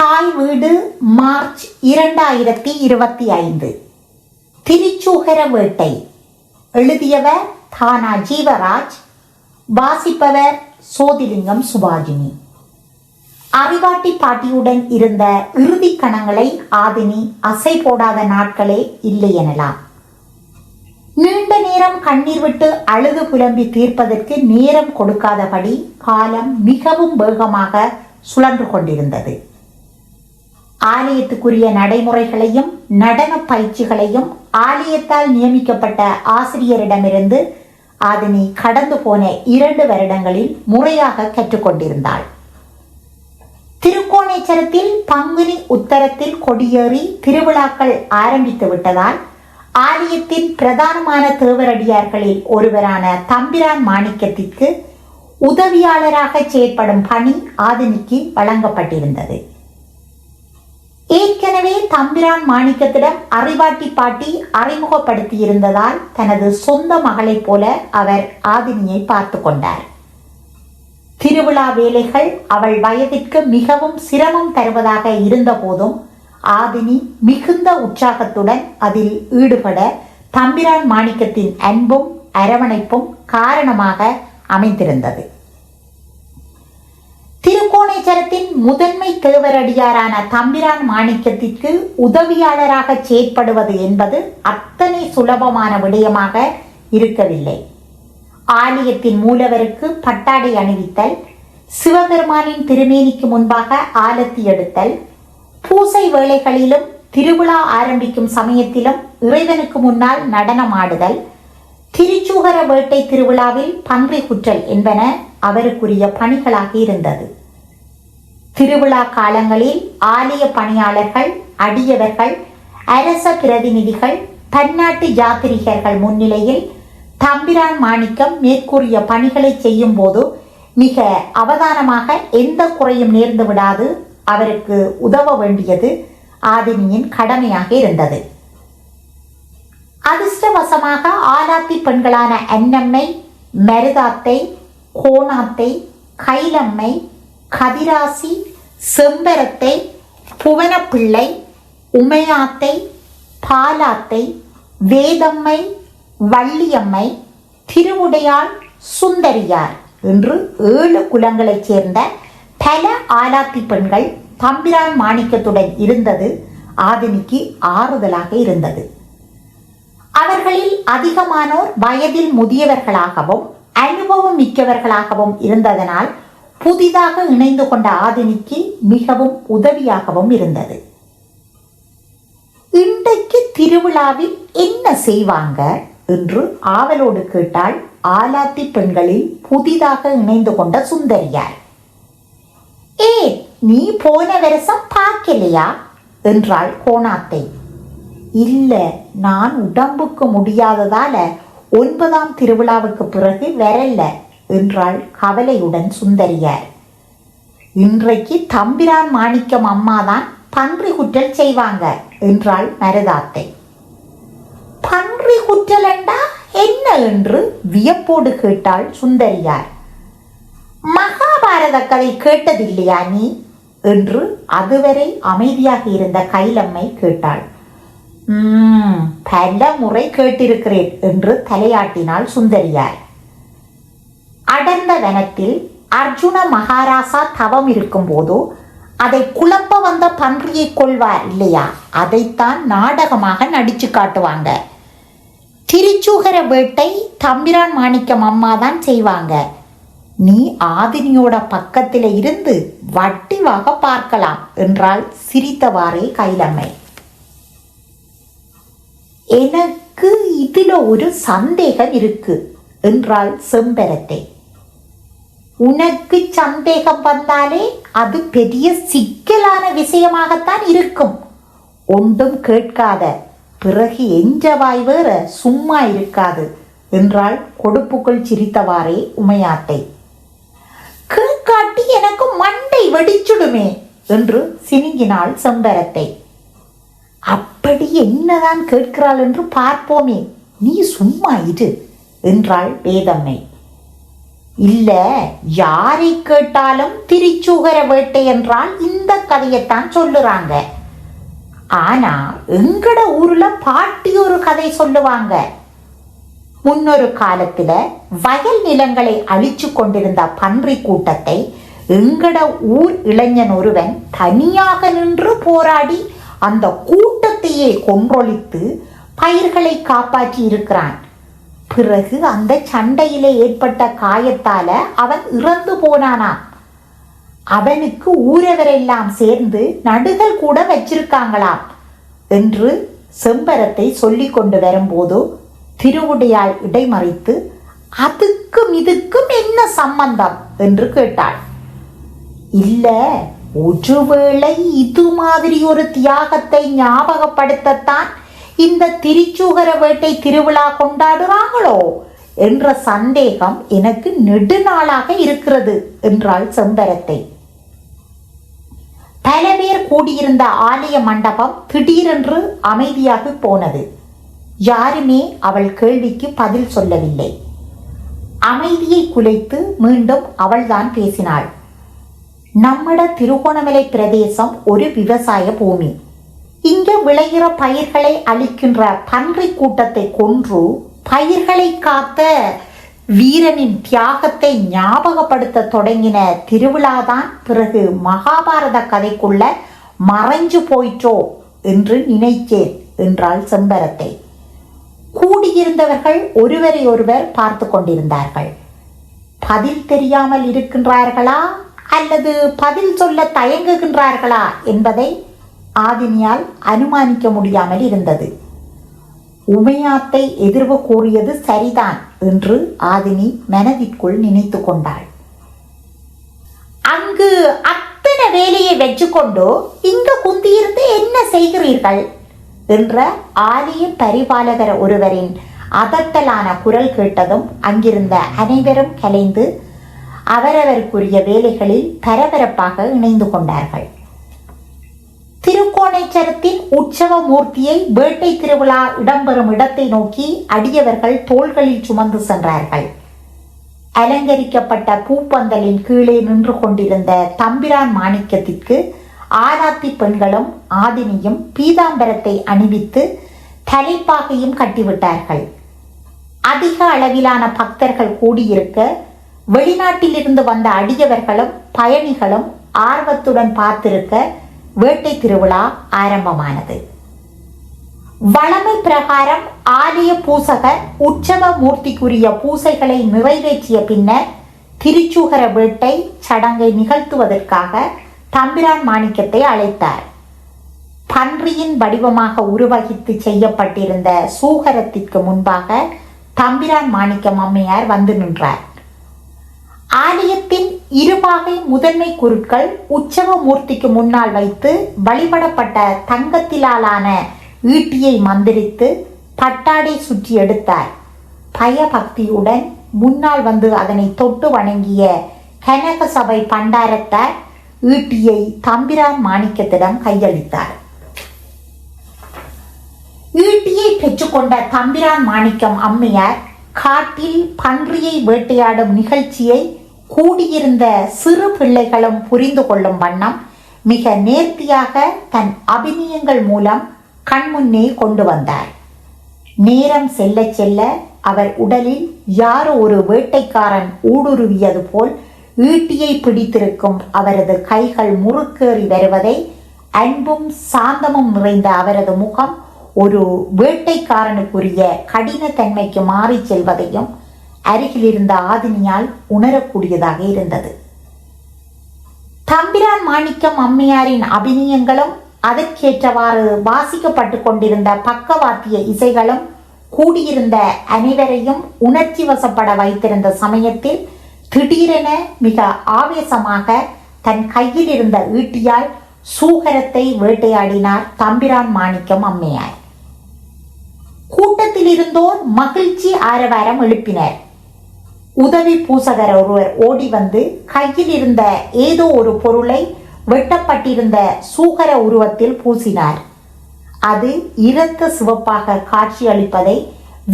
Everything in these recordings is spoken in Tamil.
தாய் வீடு மார்ச் இரண்டாயிரத்தி இருபத்தி ஐந்து. திருச்சூகர வேட்டை. எழுதியவர் தானா ஜீவராஜ் வாசிப்பவர் சோதிலிங்கம் சுபாஜினி. அறிவாட்டி பாட்டியுடன் இருந்த இறுதி கணங்களை ஆதினி அசை போடாத நாட்களே இல்லை எனலாம். நீண்ட நேரம் கண்ணீர் விட்டு அழுது புலம்பி தீர்ப்பதற்கு நேரம் கொடுக்காதபடி காலம் மிகவும் வேகமாக சுழன்று கொண்டிருந்தது. ஆலயத்துக்குரிய நடைமுறைகளையும் நடன பயிற்சிகளையும் ஆலயத்தால் நியமிக்கப்பட்ட ஆசிரியரிடமிருந்து ஆதினி கடந்து போன இரண்டு வருடங்களில் முறையாக கற்றுக்கொண்டிருந்தாள். திருக்கோணேச்சரத்தில் பங்குனி உத்தரத்தில் கொடியேறி திருவிழாக்கள் ஆரம்பித்து விட்டதால் ஆலயத்தின் பிரதானமான தேவரடியார்களில் ஒருவரான தம்பிரான் மாணிக்கத்திற்கு உதவியாளராக செயற்படும் பணி ஆதினிக்கு வழங்கப்பட்டிருந்தது. ஏற்கனவே தம்பிரான் மாணிக்கத்திடம் அறிவாட்டி பாட்டி அறிமுகப்படுத்தியிருந்ததால் தனது சொந்த மகளைப் போல அவர் ஆதினியை பார்த்து கொண்டார். திருவிழா வேலைகள் அவள் வயதிற்கு மிகவும் சிரமம் தருவதாக இருந்தபோதும் ஆதினி மிகுந்த உற்சாகத்துடன் அதில் ஈடுபட தம்பிரான் மாணிக்கத்தின் அன்பும் அரவணைப்பும் காரணமாக அமைந்திருந்தது. திருக்கோணேச்சரத்தின் முதன்மை தேவரடியாரான தம்பிரான் மாணிக்கத்திற்கு உதவியாளராக செயற்படுவது என்பது அத்தனை சுலபமான விடயமாக இருக்கவில்லை. ஆலயத்தின் மூலவருக்கு பட்டாடை அணிவித்தல் சிவபெருமானின் திருமேனிக்கு முன்பாக ஆலத்தி எடுத்தல் பூசை வேளைகளிலும் திருவிழா ஆரம்பிக்கும் சமயத்திலும் இறைவனுக்கு முன்னால் நடனமாடுதல் திருச்சூகர வேட்டை திருவிழாவில் பன்றி குற்றல் என்பன அவருக்குரிய பணிகளாக இருந்தது. திருவிழா காலங்களில் ஆலய பணியாளர்கள் அடியவர்கள் அரச பிரதிநிதிகள் பன்னாட்டு யாத்திரிகர்கள் முன்னிலையில் தம்பிரான் மாணிக்கம் மேற்கூறிய பணிகளை செய்யும் போது மிக அவதானமாக எந்த குறையும் நேர்ந்து விடாது அவருக்கு உதவ வேண்டியது ஆதினியின் கடமையாக இருந்தது. அதிர்ஷ்டவசமாக ஆலாத்தி பெண்களான அன்னம்மை மருதாத்தை கோணாத்தை கைலம்மை கதிராசி செம்பரத்தை புவனப்பிள்ளை உமையாத்தை பாலாத்தை வேதம்மை வள்ளியம்மை திருவுடையாள் சுந்தரியார் என்று ஏழு குலங்களைச் சேர்ந்த பல ஆலாத்தி பெண்கள் தம்பிரான் மாணிக்கத்துடன் இருந்தது ஆதினிக்கு ஆறுதலாக இருந்தது. அவர்களில் அதிகமானோர் வயதில் முதியவர்களாகவும் அனுபவம் மிக்கவர்களாகவும் இருந்ததனால் புதிதாக இணைந்து கொண்ட ஆதினிக்கு மிகவும் உதவியாகவும் இருந்தது. இன்றைக்கு திருவிழாவில் என்ன செய்வாங்க என்று ஆவலோடு கேட்டால் ஆலாத்தி பெண்களில் புதிதாக இணைந்து கொண்ட சுந்தரியார். ஏ நீ போன வருஷம் பார்க்கலையா? என்றாள் கோணாத்தை. இல்ல நான் உடம்புக்கு முடியாததால ஒன்பதாம் திருவிழாவுக்கு பிறகு வரல. என்றாள். கவலையுடன் சுந்தரியார். இன்றைக்கு தம்பிரான் மாணிக்கம் அம்மாதான் பன்றி குற்றல் செய்வாங்க என்றாள் மருதாத்தை. பன்றி குற்றலண்டா என்ன என்று வியப்போடு கேட்டாள் சுந்தரியார். மகாபாரத கதை கேட்டதில்லையா நீ? என்று அதுவரை அமைதியாக இருந்த கைலம்மை கேட்டாள். பல முறை கேட்டிருக்கிறேன் என்று தலையாட்டினாள் சுந்தரியார். அடர்ந்த வனத்தில் அர்ஜுன மகாராசா தவம் இருக்கும்போது அதை குழப்ப வந்த பன்றியை கொள்வார் இல்லையா? அதைத்தான் நாடகமாக நடிச்சு காட்டுவாங்க. திருச்சூகர வேட்டை தம்பிரான் மாணிக்கம் அம்மா தான் செய்வாங்க. நீ ஆதினியோட பக்கத்தில் இருந்து வட்டிவாக பார்க்கலாம் என்றால் சிரித்தவாறே கைலம்மை. எனக்கு இதில் ஒரு சந்தேகம் இருக்கு என்றாள் செம்பரத்தை. உனக்கு சந்தேகம் வந்தாலே அது பெரிய சிக்கலான விஷயமாகத்தான் இருக்கும். ஒன்றும் கேட்காத. பிறகு எஞ்ச வாய் வேற சும்மா இருக்காது என்றாள் கொடுப்புக்குள் சிரித்தவாறே உமையாட்டை. கேட்காட்டி எனக்கு மண்டை வெடிச்சுடுமே என்று சினுங்கினாள் செம்பரத்தை. அப்படி என்னதான் கேட்கிறாள் என்று பார்ப்போமே. நீ சும்மா இரு என்றாள் வேதம்மை. இல்ல யாரை கேட்டாலும் திரிச்சூகர வேட்டை என்றால் இந்த கதையைத்தான் சொல்லுறாங்க. ஆனா எங்கட ஊர்ல பாட்டி ஒரு கதை சொல்லுவாங்க. முன்னொரு காலத்துல வயல் நிலங்களை அழிச்சு கொண்டிருந்த பன்றி கூட்டத்தை எங்கட ஊர் இளைஞன் ஒருவன் தனியாக நின்று போராடி அந்த கூட்டத்தையே கொன்றொழித்து பயிர்களை காப்பாற்றி இருக்கிறான். பிறகு அந்த சண்டையிலே ஏற்பட்ட காயத்தால அவன் இறந்து போனானாம். அவனுக்கு ஊரவரெல்லாம் சேர்ந்து நடுகள் கூட வச்சிருக்காங்களாம் என்று செம்பரத்தை சொல்லிக் கொண்டு வரும்போது திருவுடையாள் இடைமறித்து அதுக்கும் இதுக்கும் என்ன சம்பந்தம்? என்று கேட்டாள். இல்ல ஒருவேளை இது மாதிரி ஒரு தியாகத்தை ஞாபகப்படுத்தத்தான் இந்த திரிச்சூகர வேட்டை திருவிழா கொண்டாடுறாங்களோ என்ற சந்தேகம் எனக்கு நெடுநாளாக இருக்கிறது என்றாள் செம்பரத்தை பல பேர் கூடியிருந்த ஆலய மண்டபம் திடீரென்று அமைதியாக போனது. யாருமே அவள் கேள்விக்கு பதில் சொல்லவில்லை. அமைதியை குலைத்து மீண்டும் அவள்தான் பேசினாள். நம்மட திருகோணமலை பிரதேசம் ஒரு விவசாய பூமி. இங்கே விளைகிற பயிர்களை அழிக்கின்ற பன்றி கூட்டத்தை கொன்று பயிர்களை காத்த வீரனின் தியாகத்தை ஞாபகப்படுத்த தொடங்கின திருவிழாதான் பிறகு மகாபாரத கதைக்குள்ள மறைஞ்சு போயிற்றோ என்று நினைத்தேன் என்றாள் செம்பரத்தை. கூடியிருந்தவர்கள் ஒருவரை ஒருவர் பார்த்து கொண்டிருந்தார்கள். பதில் தெரியாமல் இருக்கின்றார்களா அல்லது பதில் சொல்ல தயங்குகின்றார்களா என்பதை ஆதினியால் அனுமானிக்க முடியாமல் இருந்தது. உமையாத்தை எதிர்வு கூறியது சரிதான் என்று ஆதினி மனதிற்குள் நினைத்து கொண்டாள். அங்கு அத்தனை வேலையை வச்சுக்கொண்டு இங்கு குந்தியிருந்து என்ன செய்கிறீர்கள்? என்ற ஆலய பரிபாலகர் ஒருவரின் அதட்டலான குரல் கேட்டதும் அங்கிருந்த அனைவரும் கலைந்து அவரவருக்குரிய வேலைகளில் பரபரப்பாக இணைந்து கொண்டார்கள். திருக்கோணேச்சரத்தின் உற்சவ மூர்த்தியை வேட்டை திருவிழா இடம்பெறும் இடத்தை நோக்கி அடியவர்கள் தோள்களில் சுமந்து சென்றார்கள். அலங்கரிக்கப்பட்ட பூப்பந்தலின் கீழே நின்று கொண்டிருந்த தம்பிரான் மாணிக்கத்திற்கு ஆராத்தி பெண்களும் ஆதினியும் பீதாம்பரத்தை அணிவித்து தலைப்பாகையும் கட்டிவிட்டார்கள். அதிக அளவிலான பக்தர்கள் கூடியிருக்க வெளிநாட்டிலிருந்து வந்த அடியவர்களும் பயணிகளும் ஆர்வத்துடன் பார்த்திருக்க வேட்டை திருவிழா ஆரம்பமானது. வளமை பிரகாரம் ஆலய பூசகர் உற்சவ மூர்த்திக்குரிய பூசைகளை நிறைவேற்றிய பின்னர் திருச்சூகர வேட்டை சடங்கை நிகழ்த்துவதற்காக தம்பிரான் மாணிக்கத்தை அழைத்தார். பன்றியின் வடிவமாக உருவகித்து செய்யப்பட்டிருந்த சூகரத்திற்கு முன்பாக தம்பிரான் மாணிக்கம் அம்மையார் வந்து நின்றார். ஆலயத்தின் இருபாகை முதன்மை குருட்கள் உற்சவ மூர்த்திக்கு முன்னால் வைத்து வழிபடப்பட்ட தங்கத்திலாலான ஈட்டியை மந்திரித்து பட்டாடை சுற்றி எடுத்தார். பயபக்தியுடன் முன்னால் வந்து அதனை தொட்டு வணங்கிய கனக சபை பண்டாரத்தார் ஈட்டியை தம்பிரான் மாணிக்கத்திடம் கையளித்தார். ஈட்டியை பெற்றுக்கொண்ட தம்பிரான் மாணிக்கம் அம்மையார் காட்டில் பன்றியை வேட்டையாடும் நிகழ்ச்சியை கூடியிருந்த சிறு பிள்ளைகளும் புரிந்து கொள்ளும் வண்ணம் மிக நேர்த்தியாக தன் அபிநயங்கள் மூலம் கண்முன்னே கொண்டு வந்தார். நேரம் செல்ல செல்ல அவர் உடலில் யாரோ ஒரு வேட்டைக்காரன் ஊடுருவியது போல் ஈட்டியை பிடித்திருக்கும் அவரது கைகள் முறுக்கேறி வருவதை அன்பும் சாந்தமும் நிறைந்த அவரது முகம் ஒரு வேட்டைக்காரனுக்குரிய கடினத்தன்மைக்கு மாறி செல்வதையும் அருகில் இருந்த ஆதினியால் உணரக்கூடியதாக இருந்தது. தம்பிரான் மாணிக்கம் அம்மையாரின் அபிநயங்களும் அதற்கேற்றவாறு வாசிக்கப்பட்டு கொண்டிருந்த பக்கவாத்திய இசைகளும் கூடியிருந்த அனைவரையும் உணர்ச்சி வசப்பட வைத்திருந்த சமயத்தில் திடீரென மிக ஆவேசமாக தன் கையில் இருந்த ஈட்டியால் சூகரத்தை வேட்டையாடினார் தம்பிரான் மாணிக்கம் அம்மையார். கூட்டத்தில் இருந்தோர் மகிழ்ச்சி ஆரவாரம் எழுப்பினர். உதவி பூசகர் ஒருவர் ஓடி வந்து கையில் இருந்த ஏதோ ஒரு பொருளை வெட்டப்பட்டிருந்த சூகர உருவத்தில் பூசினார். அது இரத்த சிவப்பாக காட்சியளிப்பதை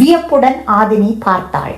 வியப்புடன் ஆதினி பார்த்தாள்.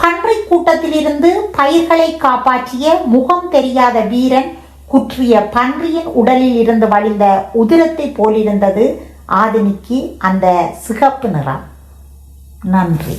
பன்றி கூட்டத்திலிருந்து பயிர்களை காப்பாற்றிய முகம் தெரியாத வீரன் குற்றிய பன்றியின் உடலில் இருந்து வழிந்த உதிரத்தை போலிருந்தது ஆதினிக்கு அந்த சிகப்பு நிறம். நன்றி.